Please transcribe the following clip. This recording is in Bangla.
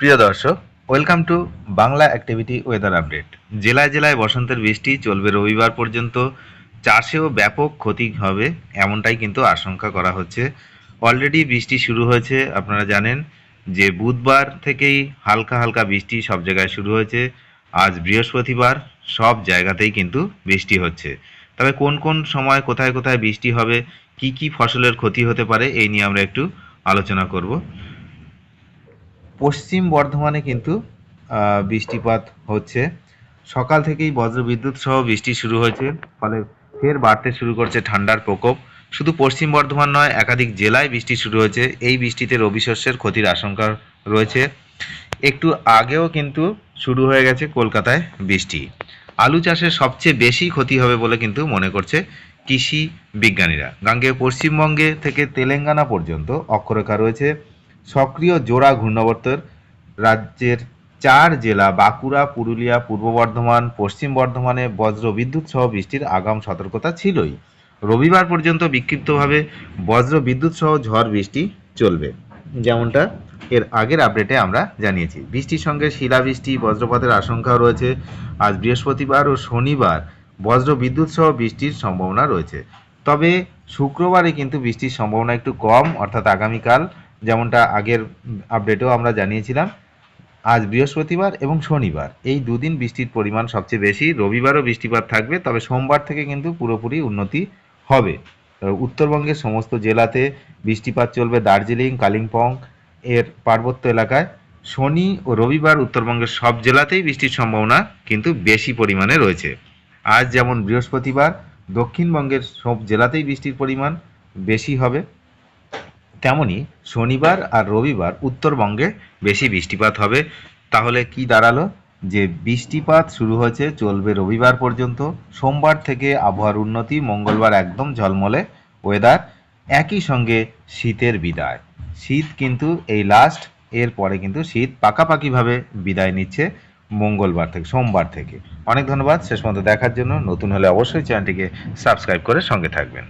প্রিয় দর্শক welcome to Bangla activity weather update জেলায় জেলায় বসন্তের বৃষ্টি চলবে রবিবার পর্যন্ত। চাষেও ব্যাপক ক্ষতি হবে, এমনটাই কিন্তু আশঙ্কা করা হচ্ছে। অলরেডি বৃষ্টি শুরু হয়েছে, আপনারা জানেন যে বুধবার থেকেই হালকা হালকা বৃষ্টি সব জায়গায় শুরু হয়েছে। আজ বৃহস্পতিবার সব জায়গাতেই কিন্তু বৃষ্টি হচ্ছে। তবে কোন কোন সময় কোথায় কোথায় বৃষ্টি হবে, কি কি ফসলের ক্ষতি হতে পারে, এই নিয়ে আমরা একটু আলোচনা করব। পশ্চিম বর্ধমানে কিন্তু বৃষ্টিপাত হচ্ছে। সকাল থেকেই বজ্রবিদ্যুৎ সহ বৃষ্টি শুরু হয়েছে, ফলে ফের বাড়তে শুরু করছে ঠান্ডার প্রকোপ। শুধু পশ্চিম বর্ধমান নয়, একাধিক জেলায় বৃষ্টি শুরু হয়েছে। এই বৃষ্টিতে রবি শস্যের ক্ষতির আশঙ্কা রয়েছে। একটু আগেও কিন্তু শুরু হয়ে গেছে কলকাতায় বৃষ্টি। আলু চাষের সবচেয়ে বেশি ক্ষতি হবে বলে কিন্তু মনে করছে কৃষি বিজ্ঞানীরা। গাঙ্গে পশ্চিমবঙ্গে থেকে তেলেঙ্গানা পর্যন্ত অক্ষরেখা রয়েছে। সক্রিয় জোড়া ঘূর্ণাবর্তের রাজ্যের চার জেলা বাঁকুড়া, পুরুলিয়া, পূর্ব বর্ধমান, পশ্চিম বর্ধমানে বজ্র বিদ্যুৎ সহ বৃষ্টির আগাম সতর্কতা ছিলই। রবিবার পর্যন্ত বিক্ষিপ্তভাবে বজ্র বিদ্যুৎ সহ ঝড় বৃষ্টি চলবে। যেমনটা এর আগের আপডেটে আমরা জানিয়েছি। বৃষ্টির সঙ্গে শিলাবৃষ্টি, বজ্রপাতের আশঙ্কাও রয়েছে। আজ বৃহস্পতিবার ও শনিবার বজ্র বিদ্যুৎ সহ বৃষ্টির সম্ভাবনা রয়েছে। তবে শুক্রবারে কিন্তু বৃষ্টির সম্ভাবনা একটু কম, অর্থাৎ আগামীকাল যেমনটা আগের আপডেটেও আমরা জানিয়েছিলাম, আজ বৃহস্পতিবার এবং শনিবার। এই দুদিন বৃষ্টির পরিমাণ সবচেয়ে বেশি, রবিবারও বৃষ্টিপাত থাকবে, তবে সোমবার থেকে কিন্তু পুরোপুরি উন্নতি হবে। উত্তরবঙ্গের সমস্ত জেলাতে বৃষ্টিপাত চলবে দার্জিলিং, কালিম্পং এর পার্বত্য এলাকায়। শনি ও রবিবার উত্তরবঙ্গের সব জেলাতেই বৃষ্টির সম্ভাবনা কিন্তু বেশি পরিমাণে রয়েছে। আজ যেমন বৃহস্পতিবার, দক্ষিণবঙ্গের সব জেলাতেই বৃষ্টির পরিমাণ বেশি হবে। তেমনি শনিবার আর রবিবার উত্তরবঙ্গে বেশি বৃষ্টিপাত হবে। তাহলে কি দাঁড়াল? যে বৃষ্টিপাত শুরু হয়েছে, চলবে রবিবার পর্যন্ত। সোমবার থেকে আবহাওয়ার উন্নতি, মঙ্গলবার একদম ঝলমলে। ওয়েদার একই সঙ্গে শীতের বিদায়। শীত কিন্তু এই লাস্ট এর পরে কিন্তু শীত পাকাপাকিভাবে বিদায় নিচ্ছে মঙ্গলবার থেকে, সোমবার থেকে। অনেক ধন্যবাদ, শেষ পর্যন্ত দেখার জন্য। নতুন হলে অবশ্যই চ্যানেলটিকে সাবস্ক্রাইব করে সঙ্গে থাকবেন।